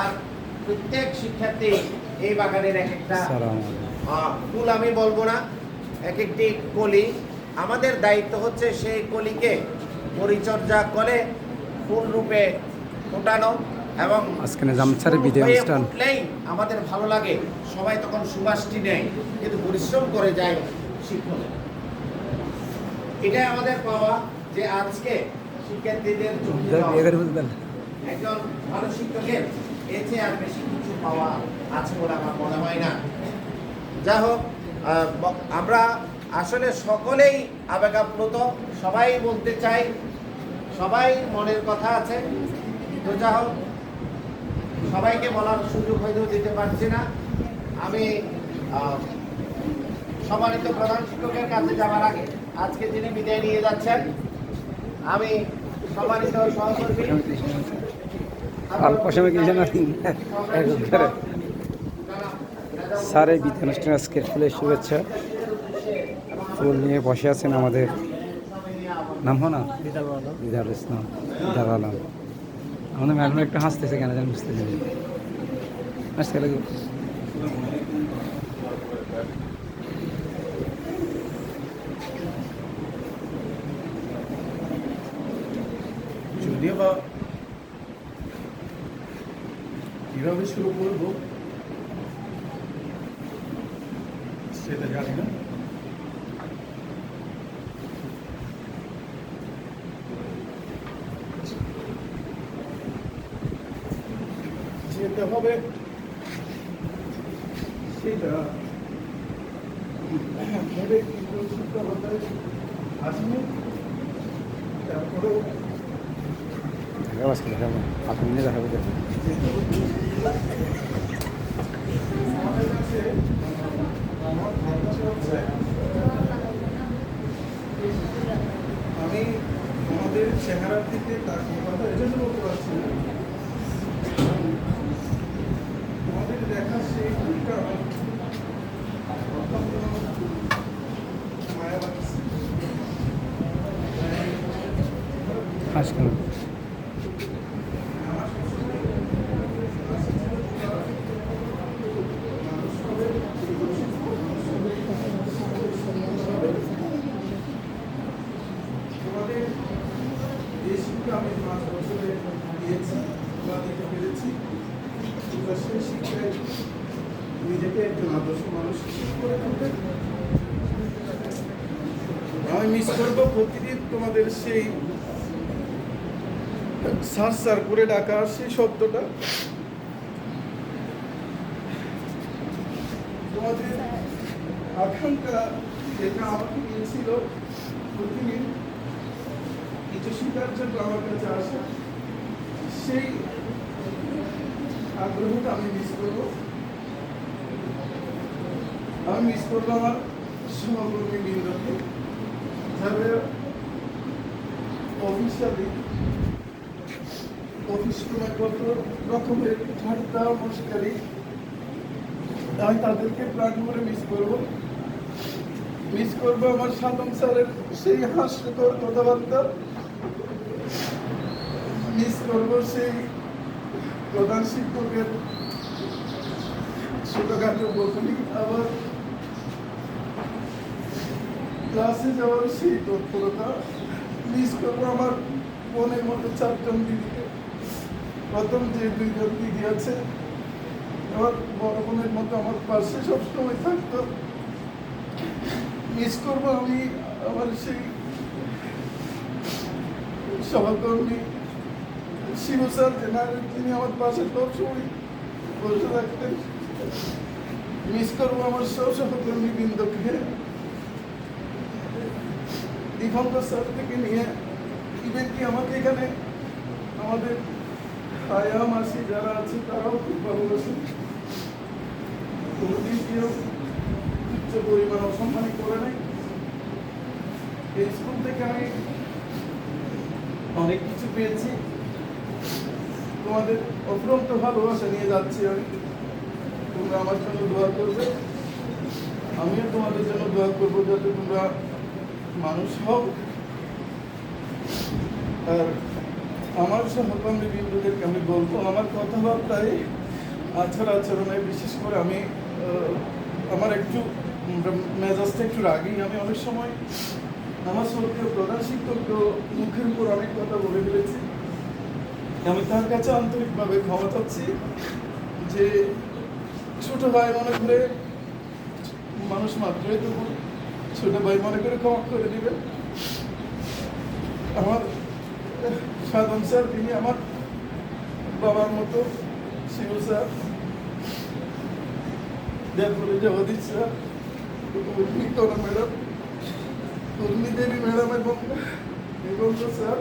আর প্রত্যেক শিক্ষার্থী এই বাগানের এক একটা ফুল আমি বলব না এক একটি কলি। আমাদের দায়িত্ব হচ্ছে সেই কলিকে পরিচর্যা করে ফুল রূপে ফোটানো এবং আমাদের ভালো লাগে। সবাই তখন সুবাসটি নেয় কিন্তু পরিশ্রম করে যায় শিক্ষক। এটাই আমাদের পাওয়া যে আজকে শিক্ষার্থীদের একজন ভালো শিক্ষকের এর চেয়ে আর বেশি কিছু পাওয়া আছে বলে আমার মনে হয় না। যা হোক আমরা আসলে সকলেই আবেগাপ্লুত, সবাই বলতে চাই, সবাই মনের কথা আছে। তো যা হোক, সবাইকে বলার সুযোগ হয়তো দিতে পারছি না। আমি সম্মানিত প্রধান শিক্ষকের কাছে যাওয়ার আগে আজকে যিনি বিদায় নিয়ে যাচ্ছেন, আমি সম্মানিত সহকর্মী জানা স্যার, এই বিদ্যা অনুষ্ঠান আজকের ফুলের শুভেচ্ছা। ফুল নিয়ে বসে আছেন আমাদের নাম না? দিদার ইসলাম। দিদার আলম। আমাদের ম্যাডাম একটু হাসতেছে কেন জানি বুঝতে পারি হাসতে লাগে যদিও বা কীভাবে শুরু করব সেটা জানি না যেতে হবে সেটা ভেবে কিন্তু শিক্ষকতায় আসেনি তারপরেও আজকে দেখাবো আপনি নিয়ে দেখাবো আমি আমাদের চেহারার দিকে তাকিয়ে কথা এজন্য বলতে পারছি না আমাদের দেখা সেই ভুলটা অত্যন্ত মায়া লাগছে হাস কেন আমার তোমাদের যে শিক্ষা আমি পাঁচ বছরে দিয়েছি বা দিতে পেরেছি তোমরা সেই শিক্ষায় নিজেকে একজন আদর্শ মানুষ করে তুলতে। আমি মিস করব প্রতিদিন তোমাদের সেই সার সার করে ডাকা সেই শব্দটা। তোমাদের আকাঙ্ক্ষা যেটা আমাকে দিয়েছিল প্রতিদিন, কিছু শিকার জন্য আমার কাছে আসা, সেই আগ্রহটা আমি মিস করব। আমি মিস করব আমার সহকর্মী বৃন্দকে। যাদের অফিসিয়ালি অফিস তোমার কত রকমের ঠাট্টা মুশকারি আমি তাদেরকে প্রাণ করে মিস করব। মিস করব আমার সাতম স্যারের সেই হাস্যকর কথাবার্তা। মিস করব সেই প্রধান শিক্ষকের ছোটখাটো বকুনি আবার ক্লাসে যাওয়ার সেই তৎপরতা মিস করব আমার বোনের মতো চারজন দিদিকে। প্রথম যে দুইজন দিদি আছে আমার বড় বোনের মতো আমার পাশে সবসময় থাকতো। মিস করব আমি আমার সেই সহকর্মী শিব স্যার জেনারেল তিনি আমার পাশে সবসময় বসে থাকতেন মিস করব আমার সব সহকর্মী বৃন্দকে দিগন্ত স্যার থেকে নিয়ে ইভেন কি আমাকে এখানে আমাদের আয়া মাসি যারা আছে তারাও খুব ভালোবাসে কোনোদিন কেউ উচ্চ পরিমাণ অসম্মানী করে নাই এই স্কুল থেকে আমি অনেক কিছু পেয়েছি তোমাদের অফুরন্ত ভালোবাসা নিয়ে যাচ্ছি আমি। তোমরা আমার জন্য দোয়া করবে। আমিও তোমাদের জন্য দোয়া করব যাতে তোমরা মানুষ হও। আর আমার সহকর্মী বিন্দুদেরকে আমি বলব, আমার কথাবার্তায় আচার আচরণে, বিশেষ করে আমি আমার একটু মেজাজটা একটু রাগি। আমি অনেক সময় আমার শ্রদ্ধেয় প্রধান শিক্ষক মুখের উপর অনেক কথা বলে ফেলেছি। আমি তার কাছে আন্তরিকভাবে ক্ষমা চাচ্ছি যে ছোট ভাই মনে করে মানুষ মাত্রই তো। ছোট ভাই মনে করে ক্ষমা করে দিবেন। আমার, সাধন স্যার, তিনি আমার বাবার মতো Shiv sir. দেবপুরে Jagdish sir. Madam Urmi Debi madam এবং এবং স্যার।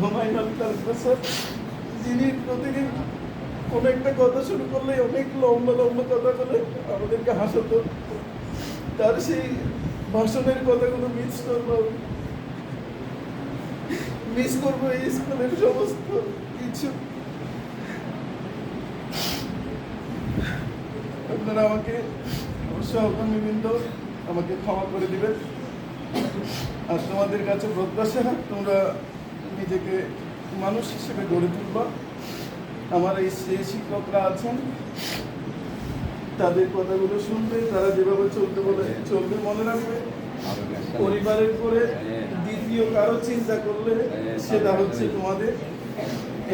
হুমায়ুন তালুকদার যিনি প্রতিদিন কোনো একটা কথা শুরু করলে, অনেক লম্বা লম্বা কথা বলে, আমাদেরকে হাসাতো। তার সেই ভাষণের কথাগুলো মিস করব মিস করব এই স্কুলের সমস্ত কিছু। আপনারা আমাকে সহকর্মীবৃন্দ আমাকে ক্ষমা করে দিবেন। আর তোমাদের কাছে প্রত্যাশা, তোমরা নিজেকে মানুষ হিসেবে গড়ে তুলবা। আমার এই সেই শিক্ষকরা আছেন, তাদের কথাগুলো শুনবে, তারা যেভাবে চলতে বলে, চলবে মনে রাখবে। পরিবারের পরে দ্বিতীয় কারও চিন্তা করলে সেটা হচ্ছে তোমাদের।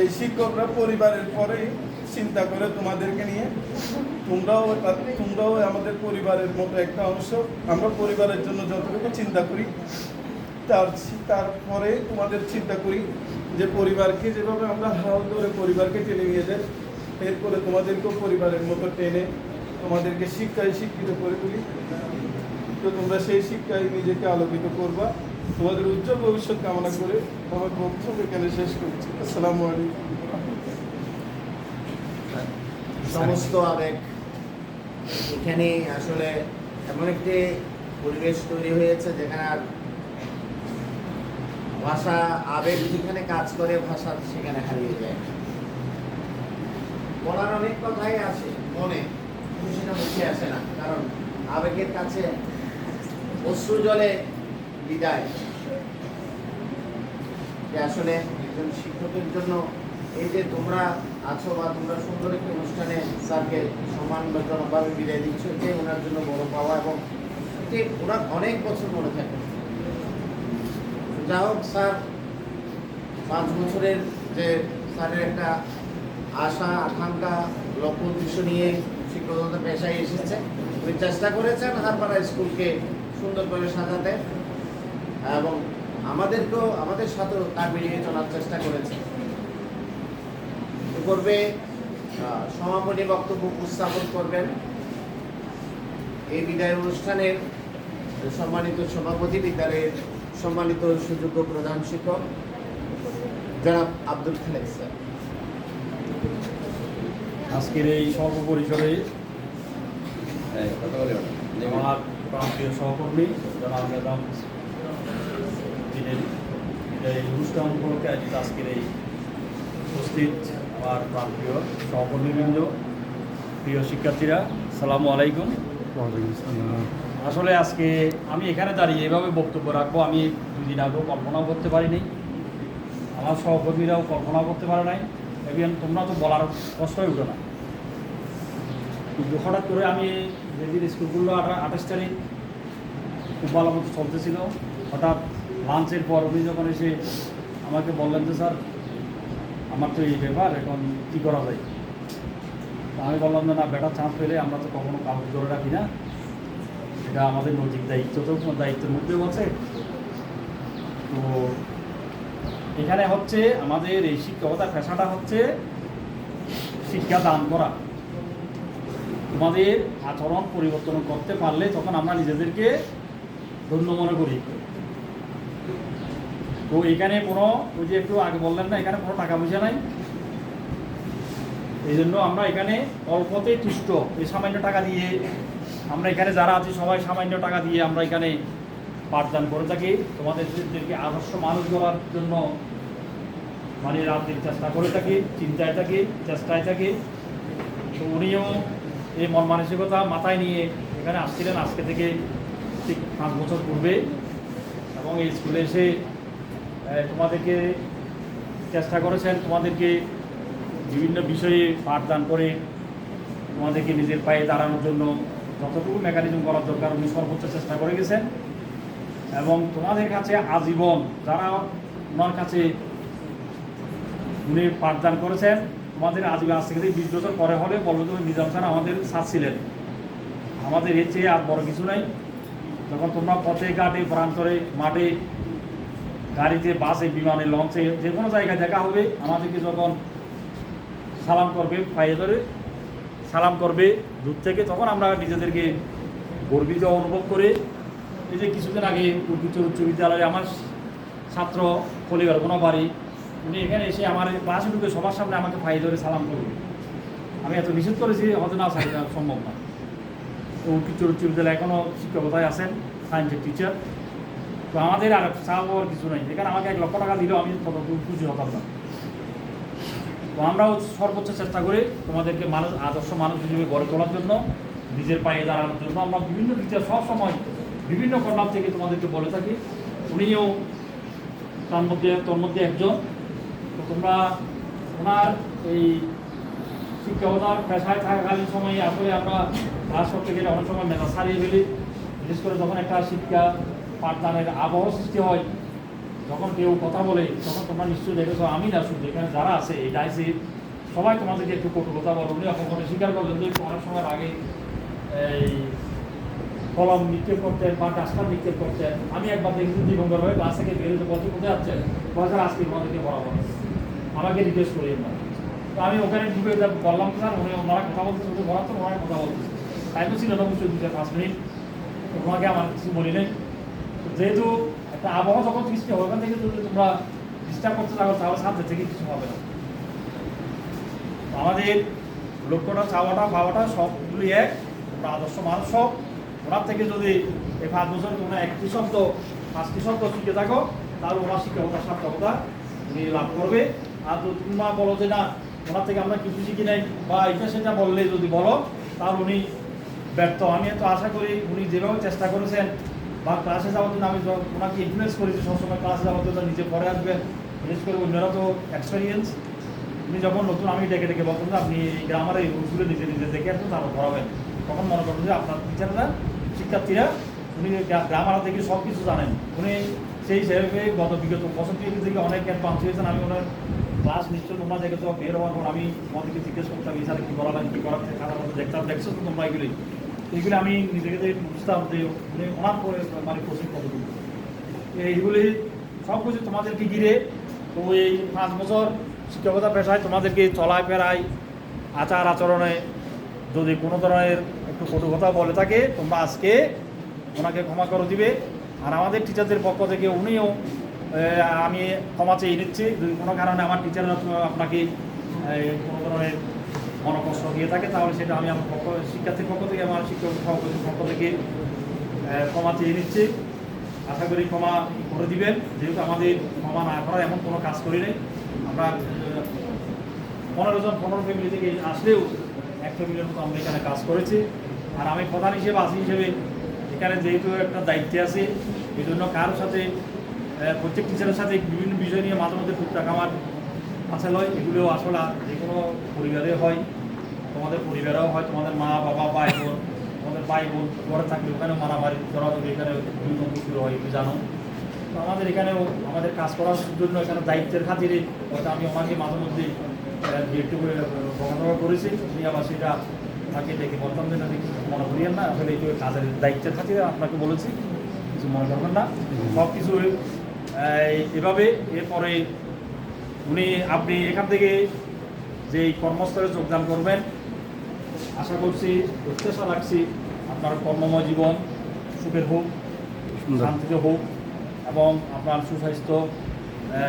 এই শিক্ষকরা পরিবারের পরে চিন্তা করে তোমাদেরকে নিয়ে। তোমরাও তোমরাও আমাদের পরিবারের মতো একটা অংশ। আমরা পরিবারের জন্য যতটুকু চিন্তা করি তার তারপরে তোমাদের চিন্তা করি যে পরিবারকে যেভাবে আমরা হাল ধরে পরিবারকে টেনে নিয়ে যাই, এরপরে তোমাদেরকেও পরিবারের মতো টেনে তোমাদেরকে শিক্ষায় শিক্ষিত করে তুলি। তো তোমরা সেই শিক্ষায় নিজেকে আলোকিত করবা। তোমাদের উজ্জ্বল ভবিষ্যৎ কামনা করে আমার বক্তব্য এখানে শেষ করছি। আসসালামু আলাইকুম। সমস্ত আবেগ এখানে আসলে এমন একটি পরিবেশ তৈরি হয়েছে যেখানে আর ভাষা, আবেগ যেখানে কাজ করে, ভাষা সেখানে হারিয়ে যায়। বলার অনেক কথাই আছে, মনে সেটা মুখে আসে না, কারণ আবেগের কাছে অশ্রু জলে বিদায়। যে আসলে একজন শিক্ষকের জন্য এই যে তোমরা আছো বা তোমরা সুন্দর একটি অনুষ্ঠানে স্যারকে সম্মানজনকভাবে বিদায় দিচ্ছ যে ওনার জন্য বড় পাওয়া এবং ওনার অনেক বছর মনে থাকে যা হোক, স্যার, পাঁচ বছরের যে স্যারের একটা আশা, আকাঙ্ক্ষা, লক্ষ্য, উদ্দেশ্য নিয়ে শিক্ষকতা পেশায় এসেছে, উনি চেষ্টা করেছেন হারপাড়া স্কুলকে সুন্দর করে সাজাতে এবং আমাদেরকেও, আমাদের সাথেও তার বেরিয়ে চলার চেষ্টা করেছে। করবে সমাপনী বক্তব্য উপস্থাপন করবেন। এই বিদায় অনুষ্ঠানের সম্মানিত সভাপতি বিদ্যালয়ের সম্মানিত সুযোগ্য প্রধান শিক্ষক জনাব আব্দুল খালেক স্যার আজকের এই সর্বপরিসরে আমার প্রান্তীয় সহকর্মী জনাব ম্যাডাম যিনি এই অনুষ্ঠান উপলক্ষে আয়োজিত আজকের এই উপস্থিত আমার প্রান্তীয় সহকর্মীবৃন্দ প্রিয় শিক্ষার্থীরা সালামু আলাইকুম ওয়ালাইকুম আসসালাম। আসলে আজকে আমি এখানে দাঁড়িয়ে এভাবে বক্তব্য রাখব, আমি দুদিন আগেও কল্পনাও করতে পারিনি। আমার সহকর্মীরাও কল্পনা করতে পারে নাই। এবং তোমরা তো বলার কষ্টই উঠো না। হঠাৎ করে আমি যেদিন স্কুলগুলো আঠা আঠাশ তারিখ খুব ভালো মতো চলতেছিল, হঠাৎ লাঞ্চের পর উনি যখন এসে আমাকে বললেন যে, স্যার, আমার তো এই ব্যাপার, এখন কী করা যায়? আমি বললাম যে, না বেটার চান্স পেলে আমরা তো কখনো কাগজ ধরে রাখি না। এটা আমাদের নৈতিক দায়িত্ব তো, দায়িত্বের মধ্যেও আছে। তো এখানে হচ্ছে আমাদের এই শিক্ষকতা পেশাটা হচ্ছে শিক্ষা দান করা। তোমাদের আচরণ পরিবর্তন করতে পারলে তখন আমরা নিজেদেরকে ধন্য মনে করি। তো এখানে কোনো, ওই যে একটু আগে বললেন না, এখানে কোনো টাকা পয়সা নাই। এই জন্য আমরা এখানে অল্পতেই তুষ্ট, এই সামান্য টাকা দিয়ে আমরা এখানে যারা আছি, সবাই সামান্য টাকা দিয়ে আমরা এখানে পাঠদান করে থাকি। তোমাদেরকে আদর্শ মানুষ গড়ার জন্য মানে রাতের চেষ্টা করে থাকি, চিন্তায় থাকি, চেষ্টায় থাকি। তো উনিও এই মন মানসিকতা মাথায় নিয়ে এখানে আসছিলেন আজকে থেকে ঠিক পাঁচ বছর পূর্বে। এবং এই স্কুলে এসে তোমাদেরকে চেষ্টা করেছেন তোমাদেরকে বিভিন্ন বিষয়ে পাঠদান করে তোমাদেরকে নিজের পায়ে দাঁড়ানোর জন্য। যতটুকু মেকানিজম করার দরকার, উনি সর্বোচ্চ চেষ্টা করে গেছেন। এবং তোমাদের কাছে আজীবন যারা ওনার কাছে উনি পাঠদান করেছেন, তোমাদের আজীবন আজ থেকে বিশ বছর পরে হলে বলব তুমি নিজাম স্যার আমাদের সাথ ছিলেন। আমাদের এর চেয়ে আর বড় কিছু নাই। যখন তোমরা পথে, ঘাটে, প্রান্তরে, মাঠে, গাড়িতে, বাসে, বিমানে, লঞ্চে যে কোনো জায়গায় দেখা হবে, আমাদেরকে যখন সালাম করবে পায়ে ধরে সালাম করবে। দূর থেকে তখন আমরা নিজেদেরকে গর্বিত অনুভব করে, এই যে কিছুদিন আগে উদ্ভিদ উচ্চ বিদ্যালয়ে আমার ছাত্র কলিগার কোনো বাড়ি উনি এখানে এসে আমার ক্লাসে ঢুকে সবার সামনে আমাকে পায়ে ধরে সালাম করবে। আমি এত নিষেধ করেছি, হয়তো না সারি সম্ভব না। তো উচ্চ বিদ্যালয়ে এখনও শিক্ষকতায় আছেন? সায়েন্সের টিচার তো আমাদের আর চাওয়ার কিছু নাই। এখানে আমাকে এক লক্ষ টাকা দিলেও আমি তত খুশি হতাম না। তো আমরাও সর্বোচ্চ চেষ্টা করি তোমাদেরকে মানুষ, আদর্শ মানুষ হিসেবে গড়ে তোলার জন্য, নিজের পায়ে দাঁড়ানোর জন্য। আমরা বিভিন্ন টিচার সব সময় বিভিন্ন কর্নার থেকে তোমাদেরকে বলে থাকি। উনিও তার মধ্যে, তোর মধ্যে একজন। তো তোমরা ওনার এই শিক্ষকতার পেশায় থাকাকালীন সময়ে আসলে আমরা ক্লাস করতে গেলে অনেক সময় মেধা সারিয়ে ফেলি। বিশেষ করে যখন একটা শিক্ষা পাঠদানের আবহ সৃষ্টি হয় যখন কেউ কথা বলে, তখন তোমরা নিশ্চয়ই দেখেছ, আমি না, শুধু এখানে যারা আছে, এই ডাইসি সবাই তোমাদেরকে একটু কটু কথা বলো, উনি কখনো স্বীকার করলেন যে অনেক সময় আগে এই কলম নিক্ষেপ করতেন বা ডাস্টার নিক্ষেপ করতেন। আমি একবার দেখেছি দিগম্বর হয়ে বাস থেকে বেরোতে বলতে কোথায় যাচ্ছেন? বছর আজকে তোমাদেরকে বরাবর আমাকে রিকোয়েস্ট করি না তো আমি ওখানে ঢুকে বললাম, স্যার, উনি ওনারা কথা বলতে চলতে বলার তো ওনারা কথা বলতেছে। তাই তো ছিল না বুঝতে দুটা পাঁচ মিনিট। তোমাকে আমার কিছু বলি নেই। যেহেতু আবহাওয়া যখন সৃষ্টি হয় ওখান থেকে তোমরা ডিস্টার্ব করতে থাকো, তাহলে সাথে থেকে কিছু হবে না। আমাদের লক্ষ্যটা, চাওয়াটা পাওয়াটা সবগুলি এক, তোমরা আদর্শ মানুষ সব ওনার থেকে যদি এই পাঁচ বছর তোমরা একটি শব্দ, পাঁচটি শব্দ শিখে থাকো, তাহলে ওনার শিক্ষকতার সার্থকতা উনি লাভ করবে। আর যদি তোমরা বলো যে না, ওনার থেকে আমরা কিছু শিখি নাই, বা এটা সেটা বললে যদি বলো, তাহলে উনি ব্যর্থ। আমি তো আশা করি উনি যেভাবে চেষ্টা করেছেন বা ক্লাসে যাওয়ার জন্য আমি ওনাকে ইনফ্লুয়েস করেছি সবসময় ক্লাসে যাওয়ার জন্য নিজে পরে আসবেন। বিশেষ করে অন্যরা তো এক্সপিরিয়েন্স উনি যখন নতুন, আমি ডেকে ডেকে বলতাম যে আপনি এই গ্রামারে এই রুলসগুলো নিজে নিজে দেখে আসবেন তারপর পড়াবেন। তখন মনে করবেন যে আপনার টিচাররা শিক্ষার্থীরা, উনি গ্রামার থেকে সব কিছু জানেন। উনি সেই হিসেবে গত বিগত বছর থেকে থেকে অনেক অ্যাডভান্স হয়েছেন। আমি ওনার ক্লাস নিশ্চয় তোমরা দেখে তো বের হওয়ার পর আমি তোমাদেরকে জিজ্ঞেস করতাম স্যার কী করাবেন কী খারাপ মতো দেখতাম, দেখছ তো তোমরা এগুলি? এইগুলি আমি নিজেকে বুঝতাম যে উনি ওনার পরে মানে প্রশিক্ষণ কতটুকু এইগুলি সব কিছু তোমাদেরকে ঘিরে এই পাঁচ বছর শিক্ষকতা পেশায় তোমাদেরকে চলায় ফেরায় আচার আচরণে যদি কোনো ধরনের একটু কটু কথা বলে থাকে, তোমরা আজকে ওনাকে ক্ষমা করে দিবে। আর আমাদের টিচারদের পক্ষ থেকে উনিও আমি ক্ষমা চেয়ে নিচ্ছি। যদি কোনো কারণে আমার টিচাররা আপনাকে কোনো ধরনের মনকষ্ট দিয়ে থাকে, তাহলে সেটা আমি আমার পক্ষ শিক্ষার্থীর পক্ষ থেকে, আমার শিক্ষক সভাপতির পক্ষ থেকে ক্ষমা চেয়ে নিচ্ছি। আশা করি ক্ষমা করে দিবেন। যেহেতু আমাদের ক্ষমা না করার এমন কোনো কাজ করি নাই। আমরা পনেরো জন, পনেরো ফ্যামিলি থেকে আসলেও এক ফ্যামিলির মতো আমরা এখানে কাজ করেছি। আর আমি প্রধান হিসেবে আসি হিসেবে, এখানে যেহেতু একটা দায়িত্বে আছে এই জন্য কারোর সাথে প্রত্যেক টিচারের সাথে বিভিন্ন বিষয় নিয়ে মাঝে মধ্যে টুকটাক আমার আছে লয় এগুলো আসলে যে কোনো পরিবারে হয়। তোমাদের পরিবারেও হয় তোমাদের মা বাবা ভাই বোন তোমাদের ভাই বোন ঘরে থাকলে ওখানে মারামারি জড়াজড়ি এখানে নম্বর শুরু হয় তুমি জানো। তো আমাদের এখানেও আমাদের কাজ করার জন্য এখানে দায়িত্বের খাতিরে হয়তো আমি ওনাকে মাঝে মধ্যে একটু বর্ণনা করেছি। উনি আবার সেটা তাকে ডেকে বলতাম যে দেখি মনে করিয়েন না। আসলে এই কাজের দায়িত্বের খাতিরে আপনাকে বলেছি কিছু মনে করবেন না। সব কিছু এভাবে এরপরে উনি আপনি এখান থেকে যে এই কর্মস্থলে যোগদান করবেন আশা করছি প্রত্যাশা রাখছি আপনার কর্মময় জীবন সুখের হোক শান্তিতে হোক এবং আপনার সুস্বাস্থ্য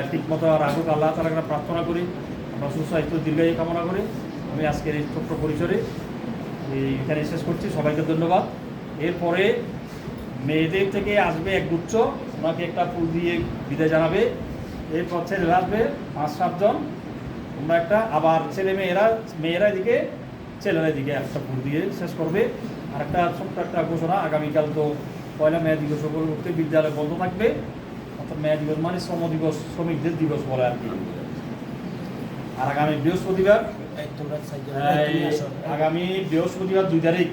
ঠিকমতো রাখুক। আল্লাহ তালা একটা প্রার্থনা করি আমরা সুস্বাস্থ্য দীর্ঘায়ু কামনা করি। আমি আজকের এই ছোট্ট পরিসরে এই এখানে শেষ করছি। সবাইকে ধন্যবাদ। এরপরে মেয়েদের থেকে আসবে এক গুচ্ছ। ওনাকে একটা ফুল দিয়ে বিদায় জানাবে। এরপর ছেলেরা আসবে পাঁচ সাতজন তোমরা একটা আবার ছেলে মেয়েরা মেয়েরা এদিকে, ছেলেরা এদিকে একটা ফুল দিয়ে শেষ করবে। আর একটা ছোট্ট একটা ঘোষণা, আগামীকাল তো পয়লা মেয়া দিবস উপলক্ষে বিদ্যালয় বন্ধ থাকবে। অর্থাৎ মেয়া দিবস মানে শ্রম দিবস, শ্রমিকদের দিবস বলে আর কি। আর আগামী বৃহস্পতিবার আগামী বৃহস্পতিবার দুই তারিখ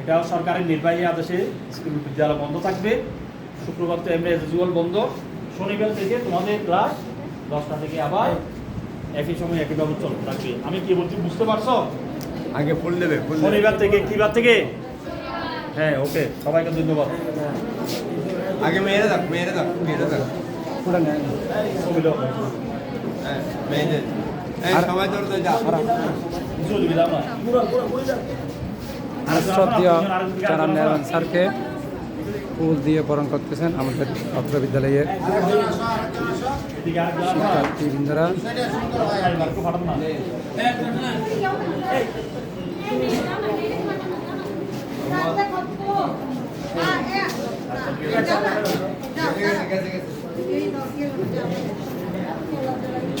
এটা সরকারের নির্বাহী আদেশে স্কুল বিদ্যালয় বন্ধ থাকবে। শুক্রবার তো এমনি বন্ধ। শনিবার থেকে তোমাদের ক্লাস দশটা থেকে আবার একই সময় একইভাবে চলতে থাকবে আমি কি বলছি বুঝতে পারছ আগে ফুল দেবে শনিবার থেকে কি বার থেকে হ্যাঁ ওকে সবাইকে ধন্যবাদ আগে মেয়েরা থাক মেয়েরা থাক মেয়েরা থাক হ্যাঁ মেয়েদের সবাই যা আর শ্রদ্ধেয় যারা নেন স্যারকে ফুল দিয়ে বরণ করতেছেন আমাদের অত্র বিদ্যালয়ের। শিক্ষার্থীবৃন্দরা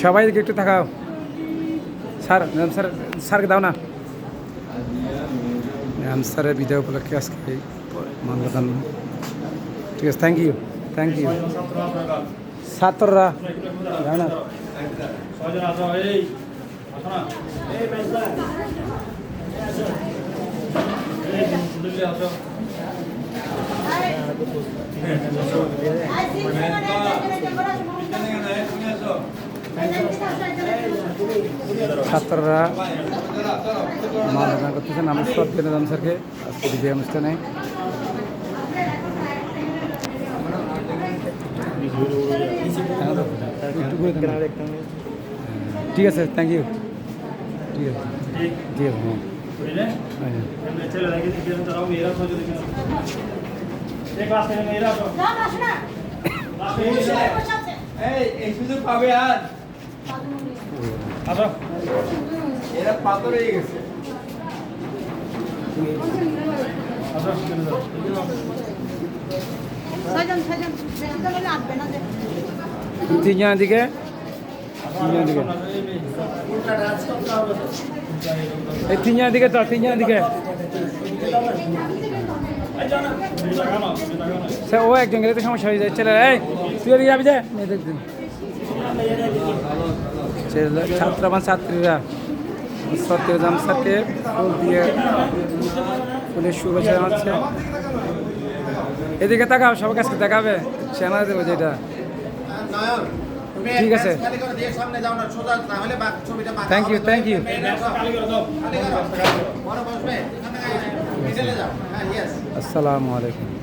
সবাই দিকে একটু তাকাও স্যার স্যার, স্যারকে দাও না স্যারের বিদায় উপলক্ষে আজকে মানবদান ঠিক আছে থ্যাংক ইউ থ্যাংক ইউ। ছাত্ররা একটু একটু দাঁড়াও। যাও না ছয়জন আসো এই আসো না এই দিল্লি আসো ছাত্ররা মানবদান করতেছেন আমি সব বিনোদন স্যারকে আজকে বিজয় অনুষ্ঠানে একটু করে দেন না। ঠিক আছে থ্যাংক ইউ ঠিক আছে ঠিক ঠিক আছে এরা পাথর হয়ে গেছে তিনজনের দিকে? দিকে। এই তিনজনের দিকে তো দিকে। ও একজন গেলে তো সমস্যা হয়ে যায়। ছেলে, এই, তুই এদিকে যাবি যে? ছাত্র বা ছাত্রীরা। সত্যজাম স্যারকে ফুল দিয়ে ফুলের শুভেচ্ছা জানাচ্ছে। এদিকে তাকাও, সবার কাছে দেখাবে চেনা দেবো যেটা ঠিক আছে। Thank you thank you. আসসালামু আলাইকুম